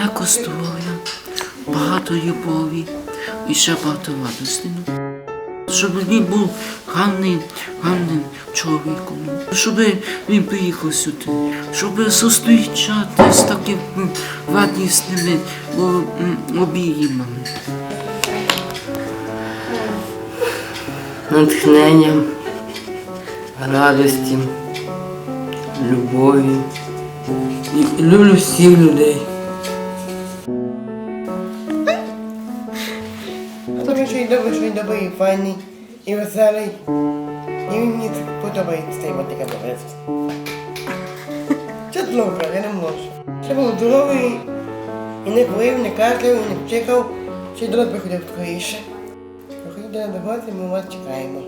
далеко здоров'я, багато любові і ще багато радості. Щоб він був гарним, гарним чоловіком. Щоб він приїхав сюди, щоб зустрічати з такими радісними обіймами. натхненням, радості, любові. Люблю всіх людей. Що й добре, що він добрий, і файний, і веселий. І мені це подобається цей мотика товариство. Це добре, я не можу. Це був здоровий, і не хворів, не кашляв, і не втікав, ще й до нас приходив скоріше. Приходіть до нас ми вас чекаємо.